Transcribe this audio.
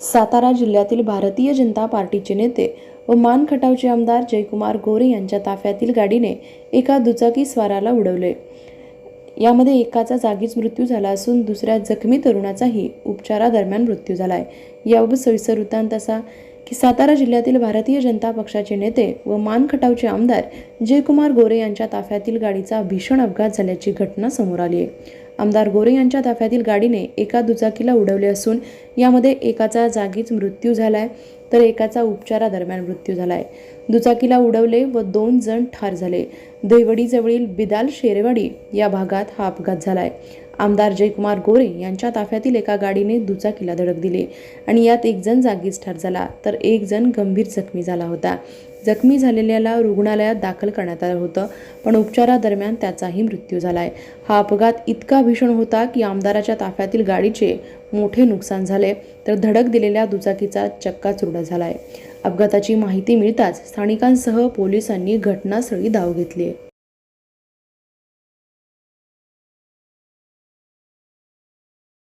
सातारा जिल्ह्यातील भारतीय जनता पार्टीचे नेते व मान खटावचे आमदार जयकुमार गोरे यांच्या ताफ्यातील गाडीने एका दुचाकी स्वाराला उडवले. यामध्ये एकाचा जागीच मृत्यू झाला असून दुसऱ्या जखमी तरुणाचाही उपचारादरम्यान मृत्यू झाला आहे याबाबत सविस्तर वृत्तांत असा की सातारा जिल्ह्यातील भारतीय जनता पक्षाचे नेते व मान खटावचे आमदार जयकुमार गोरे यांच्या ताफ्यातील गाडीचा भीषण अपघात झाल्याची घटना समोर आली आहे. आमदार गोरे यांच्या ताफ्यातील गाडीने एका दुचाकीला उडवले असून यामध्ये एकाचा जागीच मृत्यू झालाय तर एकाचा उपचारादरम्यान मृत्यू झालाय. दुचाकीला उडवले व दोन जण ठार झाले. देवडीजवळील बिदाल शेरेवाडी या भागात हा अपघात झालाय. आमदार जयकुमार गोरे यांच्या ताफ्यातील एका गाडीने दुचाकीला धडक दिली आणि यात एक जण जागीच ठार झाला तर एक जण गंभीर जखमी झाला होता. जखमी झालेल्याला रुग्णालयात दाखल करण्यात आलं होतं पण उपचारादरम्यान त्याचाही मृत्यू झाला आहे हा अपघात इतका भीषण होता की आमदाराच्या ताफ्यातील गाडीचे मोठे नुकसान झाले तर धडक दिलेल्या दुचाकीचा चक्का चुरडा झाला आहे अपघाताची माहिती मिळताच स्थानिकांसह पोलिसांनी घटनास्थळी धाव घेतली. आहे